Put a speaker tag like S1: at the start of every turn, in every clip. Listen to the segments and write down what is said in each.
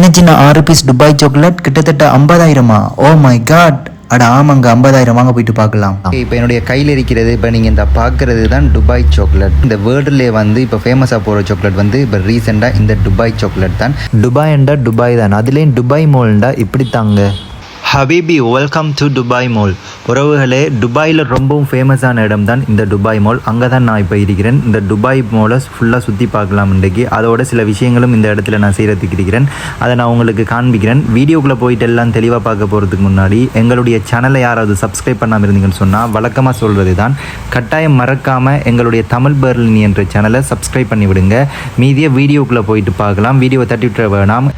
S1: சின்ன சின்ன ஆறு பீஸ் துபாய் சாக்லேட் கிட்டத்தட்ட ஐம்பதாயிரமா? ஓ மை காட் அட ஆமாங்க ஐம்பதாயிரம். வாங்க போயிட்டு பார்க்கலாம்.
S2: இப்போ என்னுடைய கையில் இருக்கிறது இப்போ நீங்கள் இந்த பார்க்குறது தான் துபாய் சாக்லேட் இந்த வேர்ல்டுலேயே வந்து இப்போ ஃபேமஸாக போகிற சாக்லேட் வந்து இப்போ ரீசெண்டாக இந்த துபாய் சாக்லேட் தான்.
S3: துபாய்ண்டா துபாய் தான். அதுலேயும் துபாய் மோல்ண்டா இப்படி தாங்க ஹபீபி வெல்கம் டு துபாய் மால் உறவுகளே துபாயில் ரொம்பவும் ஃபேமஸான இடம் தான் இந்த துபாய் மால் அங்கே தான் நான் இப்போ இருக்கிறேன். இந்த துபாய் மாலை ஃபுல்லாக சுற்றி பார்க்கலாம் இன்றைக்கு. அதோட சில விஷயங்களும் இந்த இடத்துல நான் செய்கிறதுக்கு இருக்கிறேன். அதை நான் உங்களுக்கு காண்பிக்கிறேன். வீடியோக்குள்ளே போயிட்டு எல்லாம் தெளிவாக பார்க்க போகிறதுக்கு முன்னாடி எங்களுடைய சேனலை யாராவது சப்ஸ்கிரைப் பண்ணாமல் இருந்தீங்கன்னு சொன்னால் வழக்கமாக சொல்கிறது தான் கட்டாயம் மறக்காமல் எங்களுடைய தமிழ் பேர்லினி என்ற சேனலை சப்ஸ்கிரைப் பண்ணி விடுங்க மீதிய வீடியோக்குள்ளே போயிட்டு பார்க்கலாம். வீடியோவை தட்டி விட்டுற வேணாம்.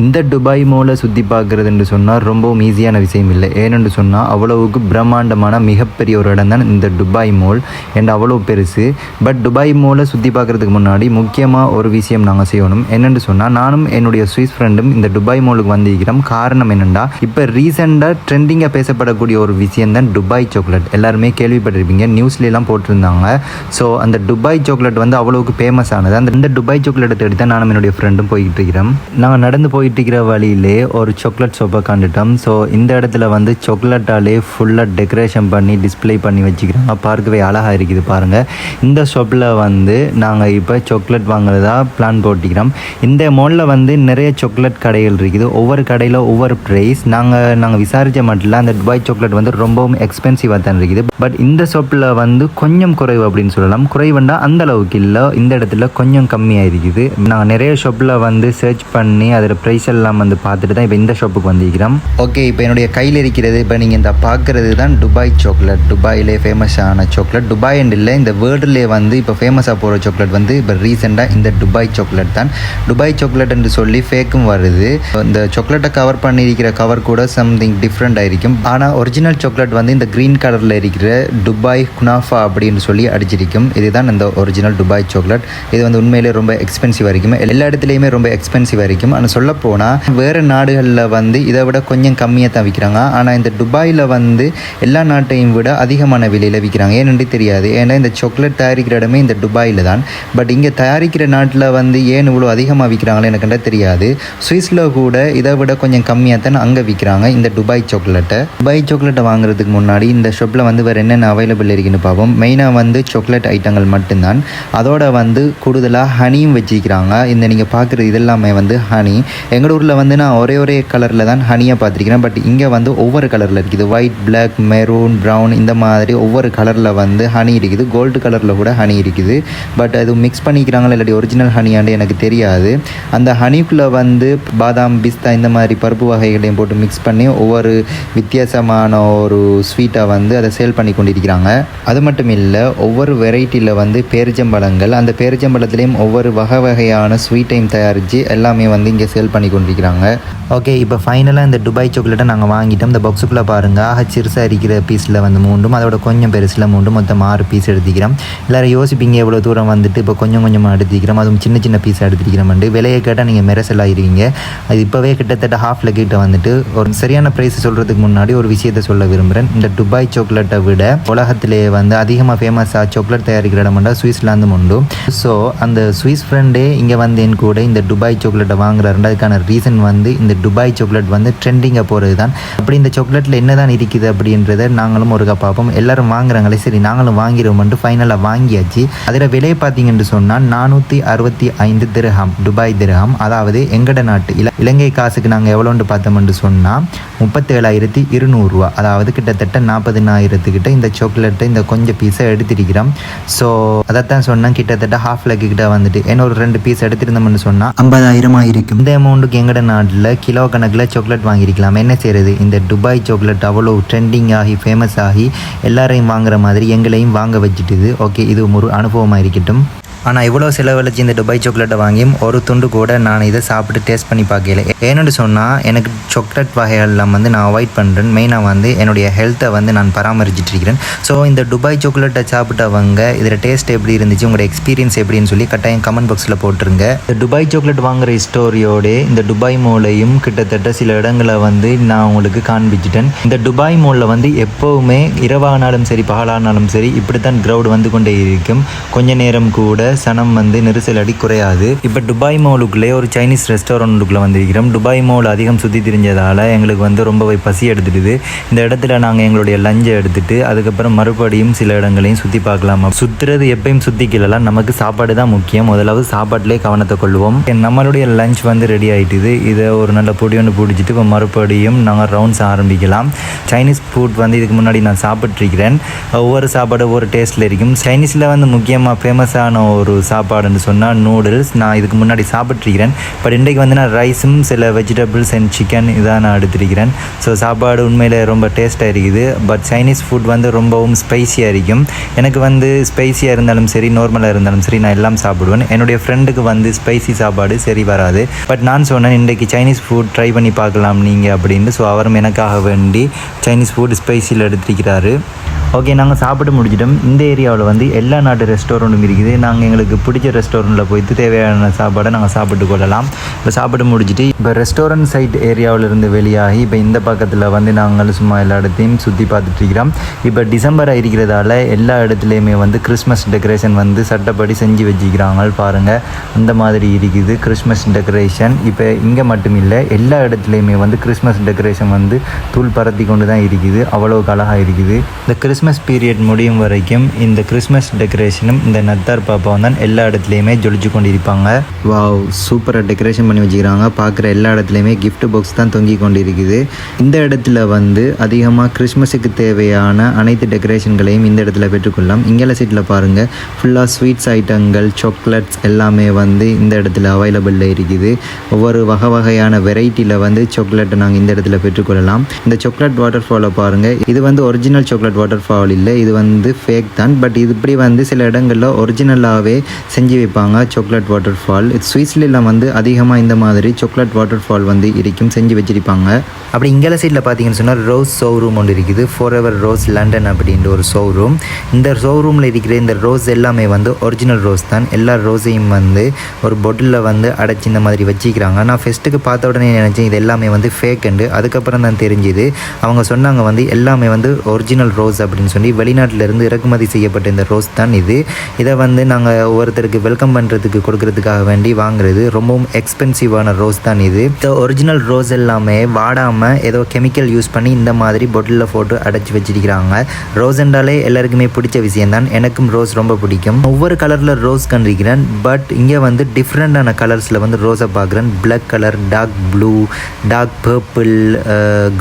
S3: இந்த துபாய் மோலை சுற்றி பார்க்குறதுன்னு சொன்னால் ரொம்பவும் ஈஸியான விஷயம் இல்லை ஏனென்று சொன்னால் அவ்வளவுக்கு பிரம்மாண்டமான மிகப்பெரிய ஒரு இடம் தான் இந்த துபாய் மோல் அண்ட் அவ்வளோ பெருசு. பட் துபாய் மோலை சுற்றி பார்க்குறதுக்கு முன்னாடி முக்கியமாக ஒரு விஷயம் நாங்கள் செய்யணும். என்னென்னு சொன்னால் நானும் என்னுடைய ஸ்விஸ் ஃப்ரெண்டும் இந்த துபாய் மோலுக்கு வந்திருக்கிறோம். காரணம் என்னென்னா இப்போ ரீசெண்டாக ட்ரெண்டிங்காக பேசப்படக்கூடிய ஒரு விஷயம் தான் துபாய் சாக்லேட் எல்லாருமே கேள்விப்பட்டிருப்பீங்க. நியூஸ்லாம் போட்டிருந்தாங்க. ஸோ அந்த துபாய் சாக்லேட் வந்து அவ்வளோவுக்கு ஃபேமஸ் ஆனது. அந்த இந்த துபாய் சாக்லேட்டை தேடி தான் நானும் என்னுடைய ஃப்ரெண்டும் போய்கிட்டு இருக்கிறோம். நாங்கள் நடந்து போய் இருக்கிற வழியிலே ஒரு சாக்லேட் ஷாப்பை கண்டுட்டோம். ஸோ இந்த இடத்துல வந்து சாக்லேட்டாலே ஃபுல்லாக டெக்கரேஷன் பண்ணி டிஸ்ப்ளே பண்ணி வச்சுக்கிறாங்க. பார்க்கவே அழகாக இருக்குது பாருங்கள் இந்த ஷாப்பில் வந்து நாங்கள் இப்போ சாக்லேட் வாங்குறதா பிளான் போட்டிக்கிறோம். இந்த மாலில் வந்து நிறைய சாக்லேட் கடைகள் இருக்குது. ஒவ்வொரு கடையில் ஒவ்வொரு ப்ரைஸ் நாங்கள் நாங்கள் விசாரித்த மட்டும் அந்த துபாய் சாக்லேட் வந்து ரொம்பவும் எக்ஸ்பென்சிவாக தான் இருக்குது. பட் இந்த ஷாப்பில் வந்து கொஞ்சம் குறைவு அப்படின்னு சொல்லலாம். குறைவுண்டா அந்த அளவுக்கு இல்லை. இந்த இடத்துல கொஞ்சம் கம்மியாக இருக்குது. நாங்கள் நிறைய ஷாப்பில் வந்து சர்ச் பண்ணி அதில் ப்ரைஸ் எல்லாம் வந்து பார்த்துட்டு தான் இப்போ இந்த ஷாப்புக்கு வந்திருக்கிறோம்.
S2: ஓகே இப்போ என்னுடைய கையில் இருக்கிறது இப்போ நீங்கள் இந்த பார்க்குறது தான் துபாய் சாக்லேட் துபாயிலே ஃபேமஸான சாக்லேட் துபாய் அண்ட் இல்லை இந்த வேர்ல்டுலே வந்து இப்போ ஃபேமஸாக போகிற சாக்லேட் வந்து இப்போ ரீசெண்டாக இந்த துபாய் சாக்லேட் தான். துபாய் சாக்லேட் என்று சொல்லி ஃபேக்கும் வருது. இந்த சாக்லேட்டை கவர் பண்ணியிருக்கிற கவர் கூட சம்திங் டிஃப்ரெண்ட் ஆயிருக்கும் ஆனால் ஒரிஜினல் சாக்லேட் வந்து இந்த க்ரீன் கலரில் இருக்கிற துபாய் குனாஃபா அப்படின்னு சொல்லி அடிச்சிருக்கும். இதுதான் இந்த ஒரிஜினல் துபாய் சாக்லேட் இது வந்து உண்மையிலே ரொம்ப எக்ஸ்பென்சிவாக இருக்கும். எல்லா இடத்துலையுமே ரொம்ப எக்ஸ்பென்சிவாக இருக்கும். ஆனால் சொல்ல போனால் வேறு நாடுகளில் வந்து இதை விட கொஞ்சம் கம்மியாக தான் விற்கிறாங்க ஆனால் இந்த துபாயில் வந்து எல்லா நாட்டையும் விட அதிகமான விலையில் விற்கிறாங்க ஏன்னு தெரியாது. ஏன்னா இந்த சாக்லேட் தயாரிக்கிற இடமே இந்த துபாயில் தான். பட் இங்கே தயாரிக்கிற நாட்டில் வந்து ஏன் இவ்வளோ அதிகமாக விற்கிறாங்களோ எனக்கு தெரியாது. சுவிஸில் கூட இதை விட கொஞ்சம் கம்மியாக தான் அங்கே விற்கிறாங்க இந்த துபாய் சாக்லேட்டை துபாய் சாக்லேட்டை வாங்குறதுக்கு முன்னாடி இந்த ஷாப்பில் வந்து வேறு என்னென்ன அவைலபிள் இருக்குன்னு பார்ப்போம் மெயினாக வந்து சாக்லேட் ஐட்டங்கள் மட்டும்தான். அதோட வந்து கூடுதலாக ஹனியும் வச்சுக்கிறாங்க இந்த நீங்கள் பார்க்குறது இதெல்லாமே வந்து ஹனி எங்கள் ஊரில் வந்து நான் ஒரே ஒரே கலரில் தான் ஹனியாக பார்த்துருக்கிறேன். பட் இங்கே வந்து ஒவ்வொரு கலரில் இருக்குது. ஒயிட் பிளாக் மெரூன் ப்ரௌன் இந்த மாதிரி ஒவ்வொரு கலரில் வந்து ஹனி இருக்குது. கோல்டு கலரில் கூட ஹனி இருக்குது. பட் அது மிக்ஸ் பண்ணிக்கிறாங்களா இல்லாட்டி ஒரிஜினல் ஹனியாண்டு எனக்கு தெரியாது. அந்த ஹனிக்குள்ளே வந்து பாதாம் பிஸ்தா இந்த மாதிரி பருப்பு வகைகளையும் போட்டு மிக்ஸ் பண்ணி ஒவ்வொரு வித்தியாசமான ஒரு ஸ்வீட்டை வந்து அதை சேல் பண்ணி கொண்டிருக்கிறாங்க. அது மட்டும் இல்லை ஒவ்வொரு வெரைட்டியில் வந்து பேரிச்சம்பழங்கள் அந்த பேரிச்சம்பழத்துலேயும் ஒவ்வொரு வகை வகையான ஸ்வீட்டையும் தயாரித்து எல்லாமே வந்து இங்கே சேல் பண்ணி கொண்டிருக்கிறாங்க
S3: ஓகே இப்போ ஃபைனலாக இந்த துபாய் சாக்லேட்டை நாங்கள் வாங்கிட்டோம். இந்த பாக்ஸுக்குள்ளே பாருங்கள் ஆக சிறுசாக இருக்கிற பீஸில் வந்து மூண்டும் அதோட கொஞ்சம் பெருசில் மூண்டும் மொத்தம் ஆறு பீஸ் எடுத்துக்கிறோம். எல்லோரும் யோசிப்பீங்க எவ்வளோ தூரம் வந்துட்டு இப்போ கொஞ்சம் கொஞ்சமாக எடுத்துக்கிறோம். அதுவும் சின்ன சின்ன பீஸ் எடுத்துக்கிறோம்ண்டு. விலையை கேட்டால் நீங்கள் மெரசல் ஆயிருவீங்க. அது இப்போவே கிட்டத்தட்ட ஹாஃப் கிட்ட வந்துட்டு ஒரு சரியான ப்ரைஸ் சொல்கிறதுக்கு முன்னாடி ஒரு விஷயத்தை சொல்ல விரும்புகிறேன் இந்த துபாய் சாக்லேட்டை விட உலகத்திலே வந்து அதிகமாக ஃபேமஸாக சாக்லேட் தயாரிக்கிற இடம்டா சுவிஸ்லாந்து உண்டு. ஸோ அந்த சுவிஸ் ஃப்ரெண்டே இங்கே வந்து என் கூட இந்த துபாய் சாக்லேட்டை வாங்குறாருண்டு. அதுக்கான ரீசன் வந்து இந்த துபாய் சாக்லேட் வந்து ட்ரெண்டிங்காக போகிறது தான். அப்படி இந்த சாக்லேட்டில் என்ன தான் இருக்குது அப்படின்றத நாங்களும் ஒருக்கா பார்ப்போம் எல்லாரும் வாங்குறாங்களே சரி நாங்களும் வாங்கிடுவோம்ட்டு ஃபைனலாக வாங்கியாச்சு. அதில் விலை பார்த்தீங்கன்னு சொன்னால் நானூற்றி அறுபத்தி ஐந்து திரஹம் துபாய் திரஹம். அதாவது எங்கட நாட்டு இல இலங்கை காசுக்கு நாங்கள் எவ்வளோன்னு பார்த்தோம்னு சொன்னால் முப்பத்தேழாயிரத்தி இருநூறுவா. அதாவது கிட்டத்தட்ட நாற்பதினாயிரத்துக்கிட்ட இந்த சாக்லேட்டை இந்த கொஞ்சம் பீஸை எடுத்திருக்கிறோம். ஸோ அதைத்தான் சொன்னேன். கிட்டத்தட்ட ஹாஃப் லேக்கு கிட்ட வந்துட்டு என்ன ஒரு ரெண்டு பீஸ் எடுத்திருந்தோம்னு சொன்னால்
S1: ஐம்பதாயிரமாக இருக்கும்
S3: இந்த பவுண்டுக்கு எங்கட நாட்டில் கிலோ கணக்கில் சாக்லேட் வாங்கியிருக்கலாம். என்ன செய்கிறது இந்த துபாய் சாக்லேட் அவ்வளோ ட்ரெண்டிங் ஆகி ஃபேமஸ் ஆகி எல்லாரையும் வாங்குற மாதிரி எங்களையும் வாங்க வச்சுட்டுது. ஓகே இது ஒரு அனுபவமாக இருக்கட்டும். ஆனால் இவ்வளோ செலவழிச்சு இந்த துபாய் சாக்லேட்டை வாங்கியும் ஒரு துண்டு கூட நான் இதை சாப்பிட்டு டேஸ்ட் பண்ணி பார்க்கல. ஏன்னு சொன்னால் எனக்கு சாக்லேட் வகைகள்லாம் வந்து நான் அவாய்ட் பண்ணுறேன் மெயினாக வந்து என்னுடைய ஹெல்த்தை வந்து நான் பராமரிச்சுட்டு இருக்கிறேன். ஸோ இந்த துபாய் சாக்லேட்டை சாப்பிட்டவங்க இதில் டேஸ்ட் எப்படி இருந்துச்சு உங்களோட எக்ஸ்பீரியன்ஸ் எப்படின்னு சொல்லி கட்டாயம் கமெண்ட் பாக்ஸில் போட்டுருங்க. இந்த துபாய் சாக்லேட் வாங்குற ஸ்டோரியோட இந்த துபாய் மூலையும் கிட்டத்தட்ட சில இடங்களை வந்து நான் உங்களுக்கு காண்பிச்சிட்டேன். இந்த துபாய் மூலில் வந்து எப்போவுமே இரவானாலும் சரி பகலானாலும் சரி இப்படித்தான் க்ரௌட் வந்து கொண்டே இருக்கும். கொஞ்ச நேரம் கூட சனம் வந்து நெரிசல் அடி குறையாது. இப்போ துபாய் மாலுக்குள்ளே ஒரு சைனீஸ் ரெஸ்டாரண்ட்டுக்குள்ளே வந்திருக்கிறோம். துபாய் மால் அதிகம் சுற்றி திரிஞ்சதால் எங்களுக்கு வந்து ரொம்பவே பசி எடுத்துடுது. இந்த இடத்துல நாங்கள் எங்களுடைய லஞ்சை எடுத்துட்டு அதுக்கப்புறம் மறுபடியும் சில இடங்களையும் சுற்றி பார்க்கலாம். சுற்றுறது எப்பயும் சுற்றிக்கலாம் நமக்கு சாப்பாடு தான் முக்கியம். முதலாவது சாப்பாட்டிலே கவனத்தை கொள்வோம். நம்மளுடைய லஞ்ச் வந்து ரெடி ஆகிட்டுது இதை ஒரு நல்ல பொடி ஒன்று பிடிச்சிட்டு இப்போ மறுபடியும் நாங்கள் ரவுண்ட்ஸ் ஆரம்பிக்கலாம். சைனீஸ் ஃபுட் வந்து இதுக்கு முன்னாடி நான் சாப்பிட்ருக்கிறேன் ஒவ்வொரு சாப்பாடு ஒவ்வொரு டேஸ்ட்டில் இருக்கும். சைனீஸில் வந்து முக்கியமாக ஃபேமஸான ஒரு சாப்பாடுன்னு சொன்னால் நூடுல்ஸ் நான் இதுக்கு முன்னாடி சாப்பிட்ருக்கிறேன் பட் இன்றைக்கு வந்து நான் ரைஸும் சில வெஜிடபிள்ஸ் அண்ட் சிக்கன் இதான் நான் எடுத்திருக்கிறேன். ஸோ சாப்பாடு உண்மையில் ரொம்ப டேஸ்ட்டாக இருக்குது. பட் சைனீஸ் ஃபுட் வந்து ரொம்பவும் ஸ்பைசியாக இருக்கும். எனக்கு வந்து ஸ்பைசியாக இருந்தாலும் சரி நார்மலாக இருந்தாலும் சரி நான் எல்லாம் சாப்பிடுவேன். என்னுடைய ஃப்ரெண்டுக்கு வந்து ஸ்பைசி சாப்பாடு சரி வராது. பட் நான் சொன்னேன் இன்றைக்கு சைனீஸ் ஃபுட் ட்ரை பண்ணி பார்க்கலாம் நீங்கள் அப்படின்னு ஸோ அவரும் எனக்காக வேண்டி சைனீஸ் ஃபுட் ஸ்பைசியில் எடுத்திருக்கிறாரு. ஓகே நாங்கள் சாப்பிட்டு முடிச்சிட்டோம். இந்த ஏரியாவில் வந்து எல்லா நாட்டு ரெஸ்டாரண்ட்டும் இருக்குது. நாங்கள் எங்களுக்கு பிடிச்ச ரெஸ்டாரண்ட்டில் போயிட்டு தேவையான சாப்பாடை நாங்கள் சாப்பிட்டு கொள்ளலாம். இப்போ சாப்பிட்டு முடிச்சுட்டு இப்போ ரெஸ்டாரண்ட் சைட் ஏரியாவில் இருந்து வெளியாகி இப்போ இந்த பக்கத்தில் வந்து நாங்கள் சும்மா எல்லா இடத்தையும் சுற்றி பார்த்துட்டு இருக்கிறோம். இப்போ டிசம்பர் இருக்கிறதால எல்லா இடத்துலையுமே வந்து கிறிஸ்மஸ் டெக்கரேஷன் வந்து சட்டப்படி செஞ்சு வச்சுக்கிறாங்க பாருங்கள் அந்த மாதிரி இருக்குது கிறிஸ்மஸ் டெக்கரேஷன் இப்போ இங்கே மட்டும் இல்லை எல்லா இடத்துலையுமே வந்து கிறிஸ்மஸ் டெக்கரேஷன் வந்து தூள் பரத்தி கொண்டு தான் இருக்குது. அவ்வளோ அழகாக இருக்குது. இந்த கிறிஸ் கிறிஸ்மஸ் பீரியட் முடியும் வரைக்கும் இந்த கிறிஸ்மஸ் டெக்கரேஷனும் இந்த நத்தார் பாப்பாவும் தான் எல்லா இடத்துலையுமே ஜொலிச்சு கொண்டிருப்பாங்க வா வாவ் சூப்பராக டெக்கரேஷன் பண்ணி வச்சுக்கிறாங்க. பார்க்குற எல்லா இடத்துலையுமே கிஃப்ட் பாக்ஸ் தான் தொங்கி கொண்டிருக்குது. இந்த இடத்துல வந்து அதிகமாக கிறிஸ்மஸுக்கு தேவையான அனைத்து டெக்கரேஷன்களையும் இந்த இடத்துல பெற்றுக்கொள்ளலாம். இங்கே சீட்டில் பாருங்கள் ஃபுல்லாக ஸ்வீட்ஸ் ஐட்டங்கள் சாக்லேட்ஸ் எல்லாமே வந்து இந்த இடத்துல அவைலபிளில் இருக்குது. ஒவ்வொரு வகை வகையான வெரைட்டியில் வந்து சாக்லேட்டை நாங்கள் இந்த இடத்துல பெற்றுக்கொள்ளலாம். இந்த சாக்லேட் வாட்டர் ஃபாலை பாருங்கள் இது வந்து ஒரிஜினல் சாக்லேட் வாட்டர் ஃபால் இல்லை. இது வந்து ஃபேக் தான். பட் இது இப்படி வந்து சில இடங்களில் ஒரிஜினலாகவே செஞ்சு வைப்பாங்க. சாக்லேட் வாட்டர் ஃபால் ஸ்வீட்ஸ்லாம் வந்து அதிகமாக இந்த மாதிரி சாக்லேட் வாட்டர் ஃபால் வந்து இருக்கும் செஞ்சு வச்சிருப்பாங்க. அப்படி இங்கே சைடில் பார்த்தீங்கன்னு சொன்னால் ரோஸ் ஷோரூம் ஒன்று இருக்குது. ஃபோர் எவர் ரோஸ் லண்டன் அப்படின்ற ஒரு ஷோரூம் இந்த ஷோரூமில் இருக்கிற இந்த ரோஸ் எல்லாமே வந்து ஒரிஜினல் ரோஸ் தான். எல்லா ரோஸையும் வந்து ஒரு பொட்டிலில் வந்து அடைச்சி இந்த மாதிரி வச்சிக்கிறாங்க. நான் ஃபெஸ்ட்டுக்கு பார்த்த உடனே நினச்சேன் இது எல்லாமே வந்து ஃபேக்குண்டு அதுக்கப்புறம் தான் தெரிஞ்சுது. அவங்க சொன்னாங்க வந்து எல்லாமே வந்து ஒரிஜினல் ரோஸ் அப்படின்னு சொல்லி வெளிநாட்டிலேருந்து இறக்குமதி செய்யப்பட்ட இந்த ரோஸ் தான் இது. இதை வந்து நாங்கள் ஒவ்வொருத்தருக்கு வெல்கம் பண்ணுறதுக்கு கொடுக்கறதுக்காக வேண்டி வாங்குறது. ரொம்பவும் எக்ஸ்பென்சிவான ரோஸ் தான் இது. இந்த ஒரிஜினல் ரோஸ் எல்லாமே வாடாமல் ஏதோ கெமிக்கல் யூஸ் பண்ணி இந்த மாதிரி பொட்டிலில் போட்டு அடைச்சி வச்சிருக்கிறாங்க. ரோஸ் என்றாலே எல்லாருக்குமே பிடிச்ச விஷயம் தான் எனக்கும் ரோஸ் ரொம்ப பிடிக்கும். ஒவ்வொரு கலரில் ரோஸ் கண்டிருக்கிறேன். பட் இங்கே வந்து டிஃப்ரெண்டான கலர்ஸில் வந்து ரோஸை பார்க்குறேன். Black colour dark blue dark purple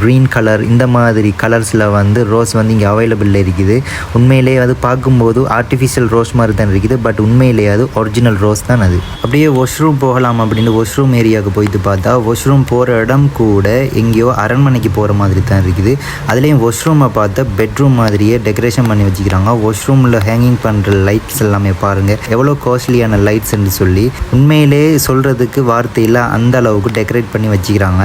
S3: green colour இந்த மாதிரி கலர்ஸில் வந்து ரோஸ் வந்து இங்கே அவைலபிளில் இருக்குது. உண்மையிலேயே அது பார்க்கும்போது ஆர்டிஃபிஷியல் ரோஸ் மாதிரி தான் இருக்குது. பட் உண்மையிலேயே அது ஒரிஜினல் ரோஸ் தான் அது. அப்படியே வாஷ்ரூம் போகலாம் அப்படின்னு வாஷ்ரூம் ஏரியாவுக்கு போயிட்டு பார்த்தா வாஷ்ரூம் போகிற இடம் கூட எங்கேயோ அரண்மனைக்கு போகிற மாதிரி தான் இருக்குது. அதுலேயும் வாஷ்ரூமை பார்த்தா பெட்ரூம் மாதிரியே டெக்கரேஷன் பண்ணி வச்சுக்கிறாங்க. வாஷ்ரூமில் ஹேங்கிங் பண்ணுற லைட்ஸ் எல்லாமே பாருங்கள் எவ்வளோ காஸ்ட்லியான லைட்ஸ்ன்னு சொல்லி உண்மையிலே சொல்கிறதுக்கு வார்த்தையில் அந்த அளவுக்கு டெக்கரேட் பண்ணி வச்சுக்கிறாங்க.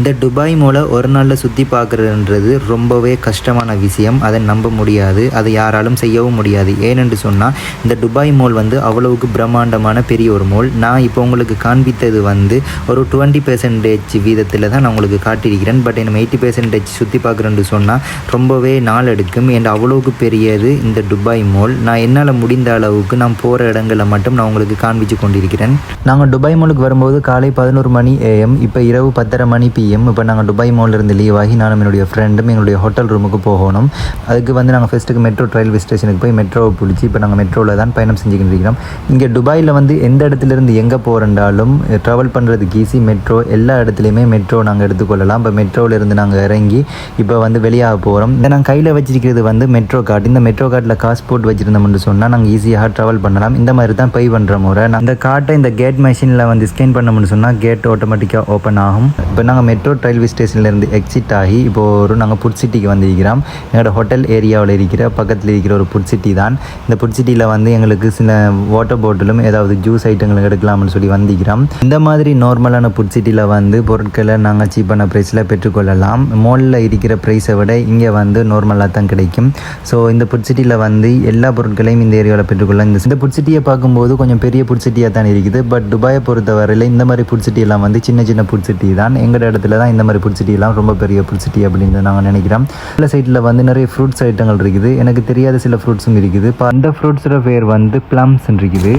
S3: இந்த துபாய் மூலம் ஒரு நாளில் சுற்றி பார்க்குறதுன்றது ரொம்பவே கஷ்டமான விஷயம். அதை நம்ப முடியாது. அதை யாராலும் செய்யவும் முடியாது. ஏனென்று சொன்னால் இந்த துபாய் மால் வந்து அவ்வளவுக்கு பிரம்மாண்டமான பெரிய ஒரு மால் நான் இப்போ உங்களுக்கு காண்பித்தது வந்து ஒரு டுவெண்ட்டி பெர்சன்டேஜ் வீதத்தில் தான் நான் உங்களுக்கு காட்டியிருக்கிறேன். பட் நம்ம எயிட்டி பெர்சன்டேஜ் சுற்றி பார்க்குறேன்னு சொன்னால் ரொம்பவே நாள் எடுக்கும். என் அவ்வளவுக்கு பெரியது இந்த துபாய் மால் நான் என்னால் முடிந்த அளவுக்கு நான் போகிற இடங்களில் மட்டும் நான் உங்களுக்கு காண்பிச்சு கொண்டிருக்கிறேன். நாங்கள் துபாய் மாலுக்கு வரும்போது காலை பதினோரு மணி ஏஎம் இப்போ இரவு பத்தரை மணி பிஎம் இப்போ நாங்கள் துபாய் மால்ல லீவ் ஆகி நானும் என்னுடைய ஃப்ரெண்டும் எங்களுடைய ஹோட்டல் ரூமுக்கு போகணும். அதுக்கு வந்து நாங்கள் ஃபஸ்ட்டுக்கு மெட்ரோ ரயில்வே ஸ்டேஷனுக்கு போய் மெட்ரோவை பிடிச்சி இப்போ நாங்கள் மெட்ரோவில் தான் பயணம் செஞ்சுக்கிட்டு இருக்கிறோம். இங்கே துபாயில் வந்து எந்த இடத்துலேருந்து எங்கே போகிறண்டாலும் ட்ராவல் பண்ணுறதுக்கு ஈஸி மெட்ரோ எல்லா இடத்துலையுமே மெட்ரோ நாங்கள் எடுத்துக்கொள்ளலாம். இப்போ மெட்ரோவிலேருந்து நாங்கள் இறங்கி இப்போ வந்து வெளியாக போகிறோம் இந்த நாங்கள் கையில் வச்சிருக்கிறது வந்து மெட்ரோ கார்டு இந்த மெட்ரோ கார்டில் காசு போட்டு வச்சுருந்தோம்னு சொன்னால் நாங்கள் ஈஸியாக ட்ராவல் பண்ணலாம். இந்த மாதிரி தான் பே பண்ணுற முறை. நான் இந்த கார்ட்டை இந்த கேட் மெஷினில் வந்து ஸ்கேன் பண்ணோம்னு சொன்னால் கேட் ஆட்டோமேட்டிக்காக ஓப்பன் ஆகும். இப்போ நாங்கள் மெட்ரோ ரயில்வே ஸ்டேஷன்லேருந்து எக்ஸிட் ஆகி இப்போ ஒரு நாங்கள் புட் சிட்டிக்கு வந்திருக்கிறோம். எங்களோட ஹோட்டல் ஏரியாவில் இருக்கிற பக்கத்தில் இருக்கிற ஒரு புட் சிட்டி தான். இந்த புட் சிட்டியில் வந்து எங்களுக்கு சில வாட்டர் பாட்டிலும் ஏதாவது ஜூஸ் ஐட்டங்களும் எடுக்கலாம்னு சொல்லி வந்திருக்கிறோம். இந்த மாதிரி நார்மலான புட் சிட்டியில் வந்து பொருட்களை நாங்கள் சீப்பான ப்ரைஸில் பெற்றுக்கொள்ளலாம். மாலில் இருக்கிற ப்ரைஸை விட இங்கே வந்து நார்மலாக தான் கிடைக்கும். ஸோ இந்த புட் சிட்டியில் வந்து எல்லா பொருட்களையும் இந்த ஏரியாவில் பெற்றுக்கொள்ளலாம். இந்த புட் சிட்டியை பார்க்கும்போது கொஞ்சம் பெரிய புட் சிட்டியாக தான் இருக்குது. பட் துபாயை பொறுத்தவரையில் இந்த மாதிரி புட் சிட்டியெல்லாம் வந்து சின்ன சின்ன புட் சிட்டி தான். எங்களோட இடத்துல இடத்துல தான் இந்த மாதிரி புடிச்சிட்டிலாம் ரொம்ப பெரிய புடிச்சிட்டி அப்படின்னு நாங்கள் நினைக்கிறோம் சில சைட்டில் வந்து நிறைய ஃப்ரூட்ஸ் ஐட்டங்கள் இருக்குது எனக்கு தெரியாத சில ஃப்ரூட்ஸும் இருக்குது இப்போ அந்த ஃப்ரூட்ஸோட பேர் வந்து ப்ளம்ஸ் இருக்குது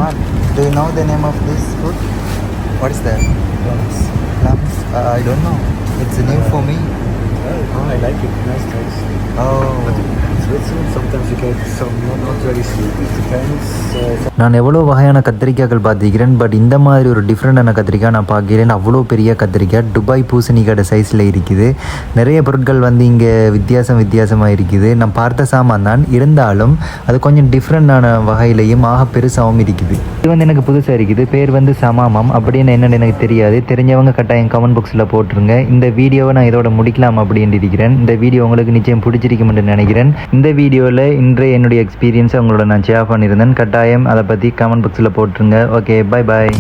S2: Do you know the name of this fruit? What is that? Plums. Plums? Uh, I don't know. It's new for me.
S4: Oh, I like it. Nice taste.
S2: Oh.
S3: நான் எவ்வளோ வகையான கத்திரிக்காய்கள் பார்த்துக்கிறேன் பட் இந்த மாதிரி ஒரு டிஃப்ரெண்டான கத்திரிக்காய் நான் பார்க்கிறேன். அவ்வளோ பெரிய கத்திரிக்காய் துபாய் பூசணிக்காட சைஸில் இருக்குது. நிறைய பொருட்கள் வந்து இங்கே வித்தியாசம் வித்தியாசமாக இருக்குது. நான் பார்த்த சாமான் தான். இருந்தாலும் அது கொஞ்சம் டிஃப்ரெண்டான வகையிலையும் ஆக பெருசாகவும் இருக்குது. இது வந்து எனக்கு புதுசாக இருக்குது. பேர் வந்து சமாமம். அப்படின்னு என்னென்னு எனக்கு தெரியாது. தெரிஞ்சவங்க கட்டாயம் கமெண்ட் பாக்ஸில் போட்டுருங்க. இந்த வீடியோவை நான் இதோட முடிக்கலாம் அப்படின்னு இருக்கிறேன். இந்த வீடியோ உங்களுக்கு நிச்சயம் பிடிச்சிருக்கும்னு நினைக்கிறேன். இந்த வீடியோவில் இன்றைய என்னுடைய எக்ஸ்பீரியன்ஸை உங்களோட நான் ஷேர் பண்ணியிருந்தேன். கட்டாயம் அதை பற்றி கமெண்ட் பாக்ஸில் போட்டுருங்க. Okay bye bye